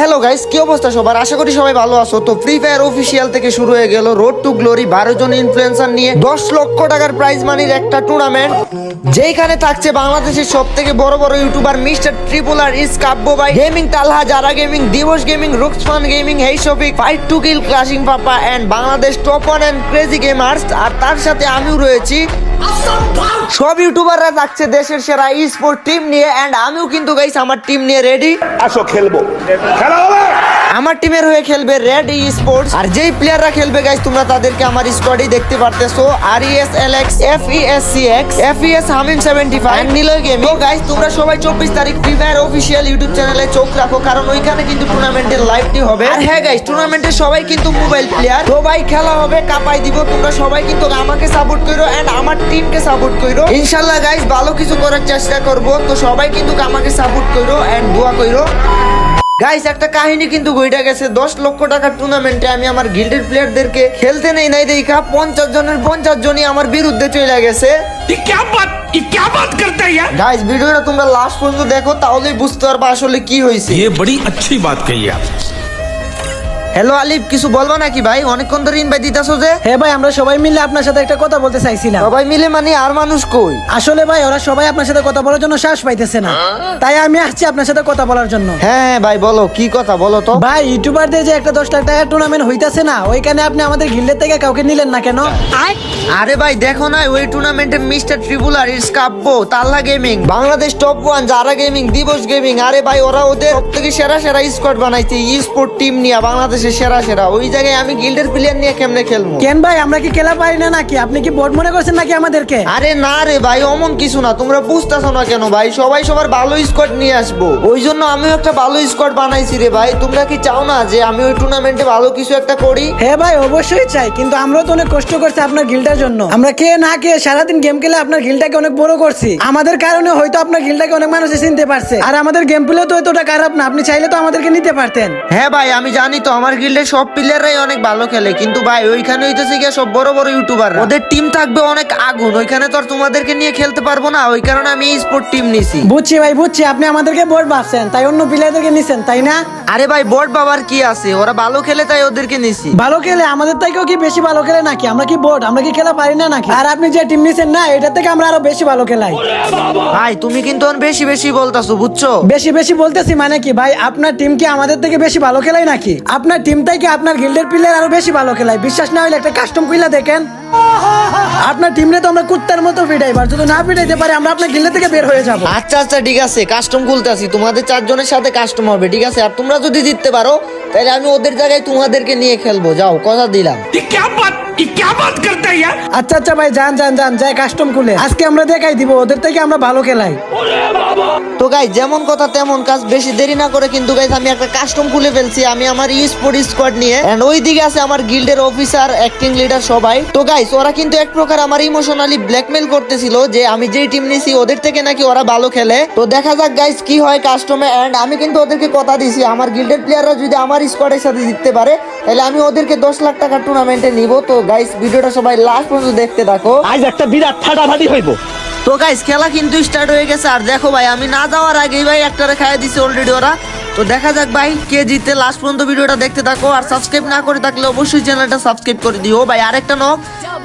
Hello guys কি অবস্থা সবার? আশা করি সবাই ভালো আছো। তো ফ্রি ফায়ার অফিসিয়াল থেকে শুরু হয়ে গেল রোড টু গ্লোরি বারো জন ইনফ্লুয়েন্সার নিয়ে দশ লক্ষ টাকার প্রাইজ মানির একটা টুর্নামেন্ট যেখানে থাকছে বাংলাদেশের সব থেকে বড় বড় ইউটিউবার মিস্টার ট্রিপুলার ইস কাব্য ভাই গেমিং তালহা যারা গেমিং দিবস gaming Ruksman gaming hey Shafiq fight to kill clashing papa and Bangladesh top one and crazy gamers আর তার সাথে আমিও রয়েছি। সব ইউটিউবাররা থাকছে দেশের সেরা ই স্পোর্ট টিম নিয়ে অ্যান্ড আমিও কিন্তু গাইস আমার টিম নিয়ে রেডি আসো খেলব। আমার টিমের হয়ে খেলবে রেড ই স্পোর্টস আর যেই প্লেয়াররা খেলবে গাইস তোমরা তাদেরকে আমার স্কোয়াডই দেখতে পারতেছো। আর E S L X F E S C X F E S Hamim seventy five Niloy game তো গাইস তোমরা সবাই চব্বিশ তারিখ ফ্রি ফায়ার অফিসিয়াল ইউটিউব চ্যানেলে চোখ রাখো কারণ ওইখানে কিন্তু টুর্নামেন্টের লাইভটি হবে। আর হ্যাঁ গাইস টুর্নামেন্টে সবাই কিন্তু মোবাইল প্লেয়ার তো ভাই খেলা হবে কাপাই দিব। তোমরা সবাই কিন্তু আমাকে সাপোর্ট করো এন্ড আমার টিমকে সাপোর্ট করো ইনশাল্লাহ গাইস ভালো কিছু করার চেষ্টা করব। তো সবাই কিন্তু আমাকে সাপোর্ট করো এন্ড দোয়া করো গাইস একটা কাহিনী কিন্তু গইটা গেছে দশ লক্ষ টাকার টুর্নামেন্টে আমি আমার গিল্ডের প্লেয়ারদেরকে খেলতে নেই নাই দেখা পঞ্চাশ জনের পঞ্চাশ জনই আমার বিরুদ্ধে চলে গেছে ये क्या बात ये क्या बात करता है यार গাইস ভিডিওটা তোমরা লাস্ট পর্যন্ত দেখো তাহলেই বুঝতে পারবা আসলে কি হয়েছে ये बड़ी अच्छी बात कही आप হ্যালো আলিফ কিছু বলবা নাকি ভাই? অনেকক্ষণ ধরে ইনভাইট দিতেছো যে? হ্যাঁ ভাই আমরা সবাই মিলে আপনার সাথে একটা কথা বলতে চাইছিলাম। সবাই মিলে মানে আর মানুষ কই? আসলে ভাই ওরা সবাই আপনার সাথে কথা বলার জন্য শ্বাস পাইতেছে না। তাই আমি আসছি আপনার সাথে কথা বলার জন্য। হ্যাঁ হ্যাঁ ভাই বলো কি কথা বলো তো? ভাই ইউটিউবারদের যে একটা দশ লাখ টাকার টুর্নামেন্ট হইতাছে না ওইখানে আপনি আমাদের গিল্ডের থেকে কাউকে নিলেন না কেন? আরে ভাই দেখো না ওই টুর্নামেন্টে mister ট্রিপুলার it's Kabbo Talha gaming Bangladesh top one যারা গেমিং দিবস গেমিং আরে ভাই ওরা ওদের সব থেকে সেরা সেরা স্কোয়াড বানাইছে ই স্পোর্ট টিম নিয়ে বাংলাদেশের সেরা সেরা। ওই জায়গায় আমি গিল্ডের প্লেয়ার নিয়ে কেমনে খেলব? কেন ভাই আমরা কি খেলা পারি না নাকি? আপনি কি বোর্ড মনে করছেন নাকি আমাদেরকে? আরে না রে ভাই অমন কিছু না। তোমরা বুঝতেছো না কেন ভাই? সবাই সবার ভালো স্কোয়াড নিয়ে আসব। ওই জন্য আমিও একটা ভালো স্কোয়াড বানাইছি রে ভাই। তোমরা কি চাও না যে আমি ওই টুর্নামেন্টে ভালো কিছু একটা করি? হ্যাঁ ভাই অবশ্যই চাই। কিন্তু আমরাও তো অনেক কষ্ট করছি আপনার গিলটার জন্য। আমরা কে না কে সারাদিন গেম খেলে আপনার গিলটাকে অনেক বড় করছি। আমাদের কারণে হয়তো আপনার গিলটাকে অনেক মানুষ চিনতে পারছে। আর আমাদের গেম প্লে তো এতটা খারাপ না। আপনি চাইলে তো আমাদেরকে নিতে পারতেন। হ্যাঁ ভাই আমি জানি তো আমার গিল্ডের সব প্লেয়াররাই অনেক ভালো খেলে কিন্তু ভাই ওইখানে হইতেছে গিয়ে সব বড় বড় ইউটিউবার ওদের টিম থাকবে অনেক আগুন ওইখানে তো আর তোমাদেরকে নিয়ে খেলতে পারব না ওই কারণে আমি স্পোর্ট টিম নিছি। বুঝছি ভাই বুঝছি আপনি আমাদেরকে বোর্ড ভাবছেন তাই অন্য প্লেয়ারদেরকে নিছেন তাই না? আরে ভাই বোর্ড বাবার কি আছে? ওরা ভালো খেলে তাই ওদেরকে নিছি। ভালো খেলে আমাদের থেকেও কি বেশি ভালো খেলে নাকি? আমরা কি বোর্ড আমরা কি খেলা পারি না নাকি? আর আপনি যে টিম নিছেন না এটা থেকে আমরা আরও বেশি ভালো খেলাই। ভাই তুমি কিন্তু অনেক বেশি বেশি বলতাছো বুঝছ? বেশি বেশি বলতেছি মানে কি ভাই আপনার টিম কি আমাদের থেকে বেশি ভালো খেলাই নাকি? আপনার গিল্ডের টিম থেকে আপনার গিল্ডের প্লেয়ার আরও বেশি ভালো খেলায়। বিশ্বাস না হলে একটা কাস্টম কুইলা দেখেন। আপনার টিম রে তো আমরা কুত্তার মতো ফিটাইবার যদি না ফিটাইতে পারে আমরা আপনার গিল্ডে থেকে বের হয়ে যাব। আচ্ছা আচ্ছা ঠিক আছে কাস্টম খুলতাছি। তোমাদের চারজনের সাথে কাস্টম হবে ঠিক আছে? আর তোমরা যদি জিততে পারো তাহলে আমি ওদের জায়গায় তোমাদেরকে নিয়ে খেলব। যাও কথা দিলাম। আচ্ছা আচ্ছা ভাই যান যান যান যাই কাস্টম খুলে। আজকে আমরা দেখাই দিব ওদের থেকে আমরা ভালো খেলাই। তো গাই যেমন কথা তেমন কাজ, বেশি দেরি না করে কিন্তু গাইজ আমি একটা কাস্টম খুলে ফেলছি। আমি আমার ই স্পোর্ট স্কোয়াড নিয়ে। অ্যান্ড ওই দিকে আছে আমার গিল্ডের অফিসার অ্যাক্টিং লিডার সবাই। তো গাইস ওরা কিন্তু এক প্রকার আমার ইমোশনালি ব্ল্যাকমেল করতেছিল যে আমি যেই টিম নিছি, ওদের থেকে নাকি ওরা ভালো খেলে। তো দেখা যাক গাইস কি হয় কাস্টমে অ্যান্ড আমি কিন্তু ওদেরকে কথা দিছি, আমার গিল্ডের প্লেয়াররা যদি আমার স্কোয়াডের সাথে জিততে পারে, তাহলে আমি ওদেরকে দশ লাখ টাকার টুর্নামেন্টে নিব। তো গাইস ভিডিওটা সবাই লাস্ট পর্যন্ত দেখতে থাকো। আজ একটা বিরাট ফাটাফাটি হইব। তো গাইস খেলা কিন্তু স্টার্ট হয়ে গেছে। আর দেখো ভাই, আমি না যাওয়ার আগেই ভাই একটারে খাইয়ে দিছে অলরেডি ওরা। তো দেখা যাক ভাই, কে জিতে লাস্ট পর্যন্ত ভিডিওটা দেখতে থাকো। আর সাবস্ক্রাইব না করে থাকলে অবশ্যই চ্যানেলটা সাবস্ক্রাইব করে দিও। ভাই, আরেকটা নক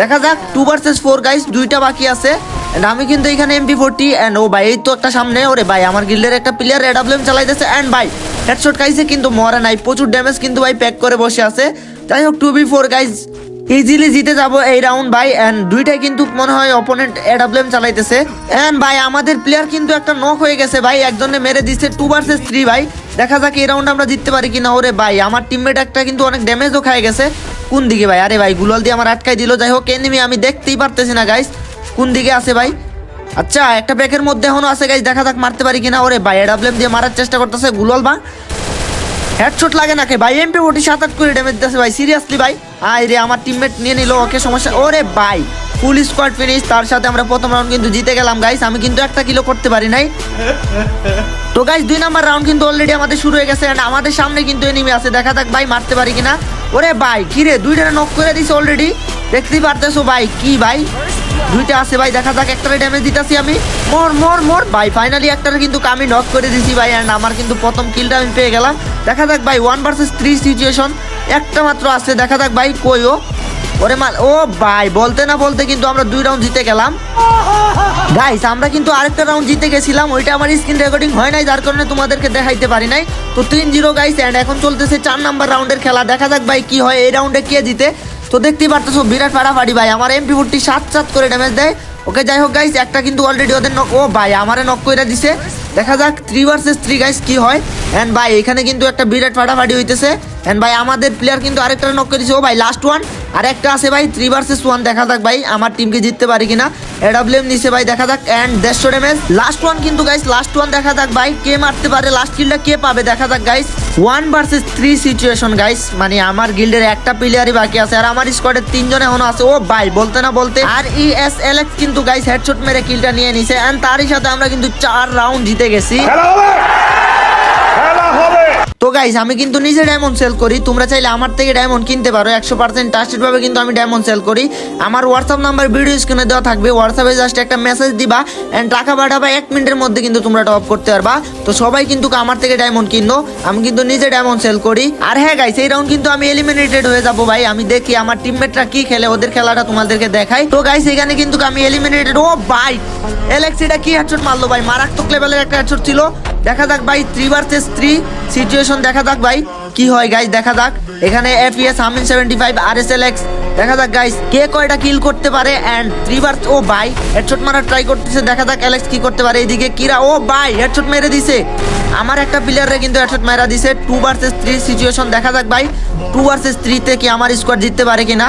দেখা যাক টু ভার্সেস ফোর গাইস দুইটা বাকি আছে। এন্ড আমি কিন্তু এখানে এমপি ফোরটি এন্ড ও ভাই, এই তো একটা সামনে। ওরে ভাই, আমার গিল্ডের একটা প্লেয়ার আবলেম চালাইতেছে। এন্ড ভাই হেডশট খাইছে কিন্তু মরে নাই। প্রচুর ড্যামেজ কিন্তু ভাই প্যাক করে বসে আছে। যাই হোক two B four guys easily জিতে যাব এই রাউন্ড ভাই। এন্ড দুইটাই কিন্তু মনে হয় অপোনেন্ট এডাব্লিউএম চালাইতেছে। এন্ড ভাই, আমাদের প্লেয়ার কিন্তু একটা নক হয়ে গেছে, ভাই। একজনে মেরে দিচ্ছে টু ভার্সেস থ্রি ভাই। দেখা যাক এই রাউন্ড আমরা জিততে পারি কিনা। ওরে ভাই, আমার টিমমেট একটা কিন্তু অনেক ড্যামেজও খায় গেছে। কোন দিকে, ভাই? আরে ভাই, গুলাল দিয়ে আমার আটকাই দিল। যাই হোক এনিমি আমি দেখতেই পারতেছি না গাইস কোন দিকে আছে, ভাই? আচ্ছা একটা ব্যাকের মধ্যে এখনও আছে গাইস দেখা যাক মারতে পারি কিনা। ওরে ভাই এডাব্লিউএম দিয়ে মারার চেষ্টা করতেছে গুলাল বা। হেডশট লাগে নাকি? ভাই এমপি ওটি সাত আট করে ড্যামেজ দিতেছে ভাই সিরিয়াসলি ভাই? আয় রে, আমার টিমমেট নিয়ে নিল, ওকে সমস্যা ওরে ভাই ফুল স্কোয়াড ফিনিশ তার সাথে আমরা প্রথম রাউন্ড কিন্তু জিতে গেলাম গাইস আমি কিন্তু একটা কিলো করতে পারি নাই। তো গাইস দুই নাম্বার রাউন্ড কিন্তু অলরেডি আমাদের শুরু হয়ে গেছে আমাদের সামনে কিন্তু এনিমি আছে। দেখা যাক ভাই, মারতে পারি কিনা। ওরে ভাই কিরে দুইটা নক করে দিছে অলরেডি দেখতেই পারতেছো ভাই, কি ভাই? দুইটা আছে ভাই, দেখা যাক, একটারে ড্যামেজ দিতেছি আমি। মর মর মর। ভাই ফাইনালি একটারে কিন্তু আমি নক করে দিছি ভাই এন্ড আমার কিন্তু প্রথম কিলটা আমি পেয়ে গেলাম। দেখা যাক ভাই ওয়ান ভার্সেস থ্রি সিচুয়েশন একটা মাত্র আছে, দেখা যাক ভাই, কই ও? ওরে মাল ও ভাই, বলতে না বলতে কিন্তু আমরা দুই রাউন্ড জিতে গেলাম। গাইস আমরা কিন্তু আরেকটা রাউন্ড জিতে গেছিলাম, ওইটা আমার স্ক্রিন রেকর্ডিং হয় নাই, যার কারণে তোমাদেরকে দেখাইতে পারি নাই। তো তিন জিরো গাইস এন্ড এখন চলতেছে চার নাম্বার রাউন্ডের খেলা। দেখা যাক ভাই, কি হয়, এই রাউন্ডে কে জিতে? তো দেখতেই পারতেছো, বিরাট ফাড়াফাড়ি ভাই। আমার এমপি ফোরটি সাত সাত করে ড্যামেজ দেয়। ওকে, যাই হোক গাইস একটা কিন্তু অলরেডি ওদের নক ও ভাই, আমারে নক করে দিছে। দেখা যাক থ্রি ভার্সেস থ্রি গাইস কি হয়। এন্ড ভাই, এখানে কিন্তু একটা বিরাট ফাটাফাটি হইতেছে। এন্ড ভাই, আমাদের প্লেয়ার কিন্তু আরেকটা নক করে দিছে ও ভাই লাস্ট ওয়ান আর একটা আছে ভাই থ্রি ভার্সেস ওয়ান দেখা যাক ভাই, আমার টিমকে জিততে পারি কিনা। এডাব্লিউএম নিছে ভাই, দেখা যাক। এন্ড দেড়শো ড্যামেজ লাস্ট ওয়ান কিন্তু গাইস লাস্ট ওয়ান দেখা যাক ভাই, কে মারতে পারে। লাস্ট কিলটা কে পাবে? দেখা যাক guys one versus three situation guys মানে আমার গিল্ডের একটা প্লেয়ারই বাকি আছে। আর আমার স্কোয়াডের তিনজন এখনও আছে। ও ভাই, বলতে না বলতে আর ই এস এল কিন্তু গাইস হেডশট মেরে কিলটা নিয়ে নিছে। এন্ড তারই সাথে আমরা কিন্তু চার রাউন্ড জিতে গেছি খেলা হবে খেলা হবে তো গাইস আমি কিন্তু নিজে ডায়মন্ড সেল করি। তোমরা চাইলে আমার থেকে ডায়মন্ড কিনতে পারো। একশো পার্সেন্ট ট্রাস্টেড ভাবে কিন্তু আমি ডায়মন্ড সেল করি। আমার হোয়াটসঅ্যাপ নাম্বার ভিডিও স্ক্রিনে দেওয়া থাকবে। হোয়াটসঅ্যাপে জাস্ট একটা মেসেজ দিবা এন্ড টাকা পাঠাবা এক মিনিটের মধ্যে কিন্তু তোমরা টপ করতে পারবা। তো সবাই কিন্তু আমার থেকে ডায়মন্ড কিনো। আমি কিন্তু নিজে ডায়মন্ড সেল করি। আর হ্যাঁ গাইস এই রাউন্ড কিন্তু আমি এলিমিনেটেড হয়ে যাব ভাই। আমি দেখি আমার টিমমেটরা কি খেলে, ওদের খেলাটা তোমাদেরকে দেখাই। তো গাইস এখানে কিন্তু আমি এলিমিনেটেড ও ভাই! এলেক্সিটা কি হেডশট মারলো ভাই? মারাত্মক লেভেলের একটা হেডশট ছিল। দেখা যাক ভাই থ্রি ভার্সেস থ্রি সিচুয়েশন দেখা যাক ভাই, কি হয় গাইস দেখা যাক। এখানে F E S Hamin seventy five আর এস এল এক্স দেখা যাক গাইস কে কয়টা কিল করতে পারে অ্যান্ড থ্রি বার ও ভাই হেডশট মারার ট্রাই করতেছে, দেখা যাক অ্যালেক্স কি করতে পারে এইদিকে। কিরা, ও ভাই হেডশট মেরে দিছে। আমার একটা প্লেয়ারে কিন্তু হেডশট মেরা দিছে টু ভার্সেস থ্রি সিচুয়েশন দেখা যাক ভাই টু ভার্সেস থ্রিতে কি আমার স্কোয়াড জিততে পারে কিনা।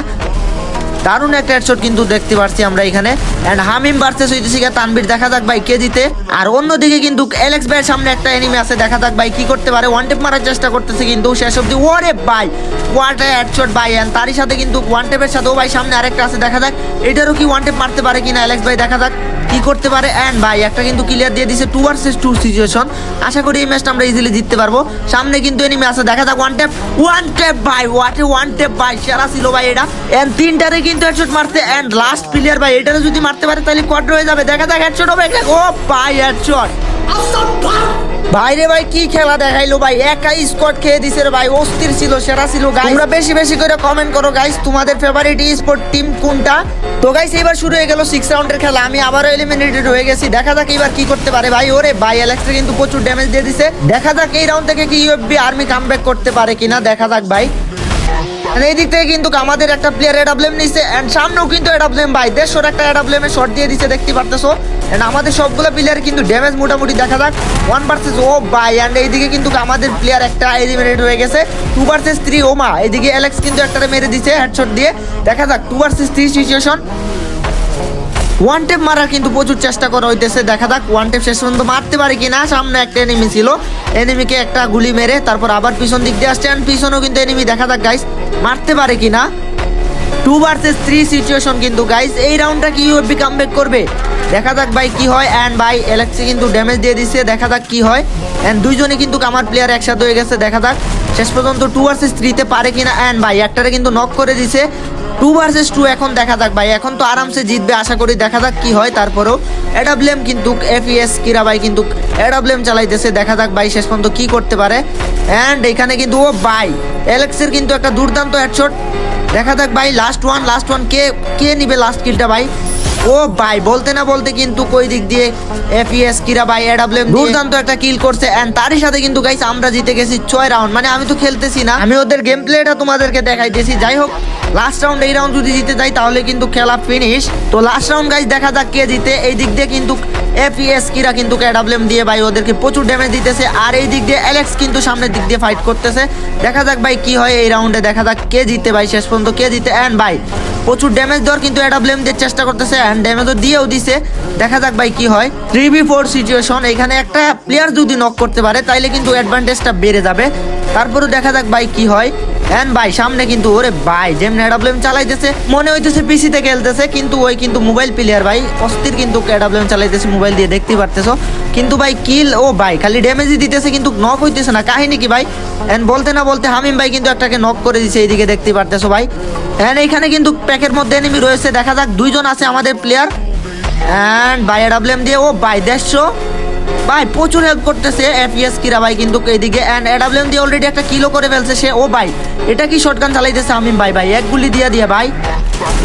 দারুণ একটা হেডশট কিন্তু দেখতে পারছি আমরা এখানে। এন্ড হামিম বার্সেস হইতেছি গিয়ে তানবীর দেখা যাক ভাই কে জিতে। আর অন্যদিকে কিন্তু এলেক্স ভাইয়ের সামনে একটা এনিমি আছে, দেখা যাক ভাই কি করতে পারে। ওয়ান টেপ মারার চেষ্টা করতেছে কিন্তু শেষ অব্দি ওরে ভাই ওয়াট হেডশট ভাই। অ্যান্ড তারই সাথে কিন্তু ওয়ান টেপের সাথেও ভাই সামনে আরেকটা আছে, দেখা যাক। এটারও কি ওয়ান টেপ মারতে পারে কিনা এলেক্স ভাই, দেখা যাক। কি করতে পারে? অ্যান্ড ভাই, একটা কিন্তু ক্লিয়ার দিয়ে দিছে টু ভার্সেস টু সিচুয়েশন আশা করি এই ম্যাচটা আমরা ইজিলি জিততে পারব। সামনে কিন্তু এনিমি আছে। দেখা যাক ওয়ান ট্যাপ ওয়ান ট্যাপ ভাই এ ওয়ান ট্যাপ ভাই, সেরা ছিল ভাই এটা। অ্যান্ড তিনটারে কিন্তু হেডশট মারছে। অ্যান্ড লাস্ট প্লেয়ার ভাই, এটারে যদি মারতে পারে তাহলে কোয়াড হয়ে যাবে। দেখা যাক হেডশট হবে। ও ভাই হেডশট ভাইরে ভাই, কি খেলা দেখাইলো ভাই? একাই স্কোয়াড খেয়ে দিছে রে ভাই, অস্থির ছিল, সেরা ছিল গাইস তোমরা বেশি বেশি করে কমেন্ট করো গাইস তোমাদের ফেভারিট স্পোর্ট টিম কোনটা? তো গাইস এবার শুরু হয়ে গেল সিক্স রাউন্ডের খেলা। আমি আবারও এলিমিনেটেড হয়ে গেছি। দেখা যাক এবার কি করতে পারে ভাই। ওরে ভাই অ্যালেক্সে কিন্তু প্রচুর ড্যামেজ দিয়ে দিছে। দেখা যাক এই রাউন্ড থেকে কি ইউএফবি আর্মি কামব্যাক করতে পারে কিনা। দেখা যাক ভাই। এই দিক থেকে কিন্তু আমাদের একটা প্লেয়ার এডাব্লেম নিছে এন্ড সামনেও কিন্তু এডাব্লেম ভাই, দেড়শোর একটা এডাব্লেমে শট দিয়ে দিচ্ছে দেখতে পারতেছো? এন্ড আমাদের সবগুলো প্লেয়ার কিন্তু ড্যামেজ মোটামুটি দেখা যাক। ওয়ান ভার্সেস ও বাই এন্ড এইদিকে কিন্তু আমাদের প্লেয়ার একটা এলিমিনেট হয়ে গেছে। টু ভার্সেস থ্রি ওমা এইদিকে অ্যালেক্স কিন্তু একটা মেরে দিচ্ছে হেডশট দিয়ে। দেখা যাক two versus three situation one tap মারার কিন্তু প্রচুর চেষ্টা করা হইতেছে। দেখা যাক ওয়ান টেপ শেষ পর্যন্ত মারতে পারে কিনা। সামনে একটা এনিমি ছিল। এনিমিকে একটা গুলি মেরে তারপর আবার পিছন দিক দিয়ে আসছে। অ্যান্ড পিছনেও কিন্তু এনিমি দেখা যাক গাইস মারতে পারে কিনা। টু ভার্সেস থ্রি সিচুয়েশন কিন্তু গাইস এই রাউন্ডটা কি ইউএফবি কামব্যাক করবে? দেখা যাক ভাই কি হয়। অ্যান্ড ভাই এলেক্সি কিন্তু ড্যামেজ দিয়ে দিচ্ছে দেখা যাক কি হয়। অ্যান্ড দুইজনে কিন্তু আমার প্লেয়ার একসাথে হয়ে গেছে। দেখা যাক, শেষ পর্যন্ত টু ভার্সেস থ্রিতে পারে কিনা। অ্যান্ড ভাই, একটারে কিন্তু নক করে দিছে। টু ভার্সেস টু এখন দেখা যাক ভাই। এখন তো আরামসে জিতবে আশা করি দেখা যাক কি হয় তারপরেও। এডাব্লেম কিন্তু এফিএস কিরা ভাই কিন্তু এডাব্লেম চালাইতেছে দেখা যাক ভাই শেষ পর্যন্ত কি করতে পারে। অ্যান্ড এখানে কিন্তু ও বাই এলেক্সের কিন্তু একটা দুর্দান্ত হেডশট দেখা যাক ভাই লাস্ট ওয়ান লাস্ট ওয়ান কে কে নিবে লাস্ট কিলটা ভাই? ও ভাই বলতে না বলতে কিন্তু কই দিক দিয়ে এফইএস কিরা ভাই এডাব্লিউএম দুর্দান্ত একটা কিল করছে। এন্ড তারই সাথে কিন্তু গাইস আমরা জিতে গেছি ছয় রাউন্ড মানে আমি তো খেলতেছি না। আমি ওদের গেম প্লেটা তোমাদেরকে দেখাইতেছি। যাই হোক লাস্ট রাউন্ড এই রাউন্ড যদি জিতে যাই, তাহলে কিন্তু খেলা ফিনিশ তো লাস্ট রাউন্ড গাইজ দেখা যাক কে জিতে। এই দিক দিয়ে কিন্তু এফইএস কিরা কিন্তু এডাব্লিউএম দিয়ে, ভাই, ওদেরকে প্রচুর ড্যামেজ দিতেছে। আর এই দিক দিয়ে অ্যালেক্স কিন্তু সামনের দিক দিয়ে ফাইট করতেছে। দেখা যাক, ভাই, কি হয় এই রাউন্ডে দেখা যাক কে জিতে, ভাই, শেষ পর্যন্ত কে জিতে। এন্ড ভাই, প্রচুর ড্যামেজ দেওয়ার কিন্তু এডাব্লিউএম দিয়ে চেষ্টা করতেছে। অ্যান্ড ড্যামেজও দিয়েও দিছে। দেখা যাক, ভাই, কি হয়। থ্রি বি ফোর সিচুয়েশন এখানে একটা প্লেয়ার যদি নক করতে পারে, তাইলে কিন্তু অ্যাডভান্টেজটা বেড়ে যাবে। তারপরেও দেখা যাক, ভাই, কি হয়। এন্ড ভাই, সামনে কিন্তু ওরে ভাই, যেমন এডাব্লিউএম চালাইতেছে, মনে হইতেছে পিসিতে খেলতেছে, কিন্তু ওই কিন্তু মোবাইল প্লেয়ার ভাই, অস্থির কিন্তু এডাব্লিউএম চালাইতেছে মোবাইল দিয়ে দেখতে পারতেছো। কিন্তু ভাই কিল ও ভাই, খালি ড্যামেজই দিতেছে, কিন্তু নক হইতেছে না, কাহিনী কি ভাই? এন্ড বলতে না বলতে হামিম ভাই কিন্তু একটাকে নক করে দিছে, এইদিকে দেখতে পারতেছো ভাই। এন্ড এখানে কিন্তু প্যাকের মধ্যে এনিমি রয়েছে, দেখা যাক দুইজন আছে আমাদের প্লেয়ার অ্যান্ড বাই ডাবলেম দিয়ে, ও বাই দেড়শো। ভাই, প্রচুর হেল্প করতেছে এফএস কিরা ভাই কিন্তু এইদিকে এন্ড এডাব্লিউএম দিয়ে অলরেডি একটা কিলো করে ফেলছে সে। ও ভাই, এটা কি শটগান চালাইতেছে আমিন ভাই? ভাই, এক গুলি দিয়া দিয়া ভাই।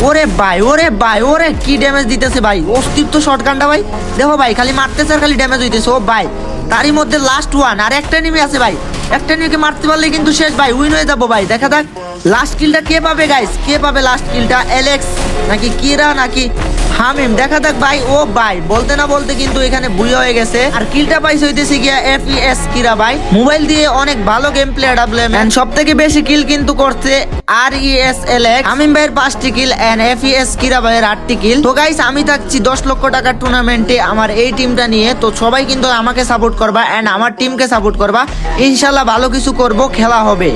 ওরে ভাই ওরে ভাই, ওরে কি ড্যামেজ দিতেছে ভাই? অস্তিত্ব শটগানটা ভাই। দেখো ভাই, খালি মারতেছে আর খালি ড্যামেজ হইতেছে। ও ভাই, তারই মধ্যে লাস্ট ওয়ান আর একটা নিমে আছে ভাই। একটা নিমকে মারতে পারলে কিন্তু শেষ ভাই উইন হয়ে যাব ভাই। দেখা যাক লাস্ট কিলটা কে পাবে গাইস কে পাবে লাস্ট কিলটা এলেক্স নাকি কিরা নাকি হামিম, দেখা যাক ভাই, ও ভাই, বলতে না বলতে কিন্তু এখানে বুড়ি হয়ে গেছে। আর কিলটা পাইছে হইতেছে গিয়া এফ এস কিরা ভাই। মোবাইল দিয়ে অনেক ভালো গেম প্লে ডাবলেম এন্ড সব থেকে বেশি কিল কিন্তু করছে আর ই এস এল এক্স হামিম ভাইয়ের পাঁচটি কিল এন্ড এফ এস কিরা ভাইয়ের আটটি কিল তো গাইস আমি থাকছি দশ লক্ষ টাকার টুর্নামেন্টে আমার এই টিমটা নিয়ে। তো সবাই কিন্তু আমাকে সাপোর্ট করবা এন্ড আমার টিমকে সাপোর্ট করবা। ইনশাল্লাহ ভালো কিছু করব, খেলা হবে।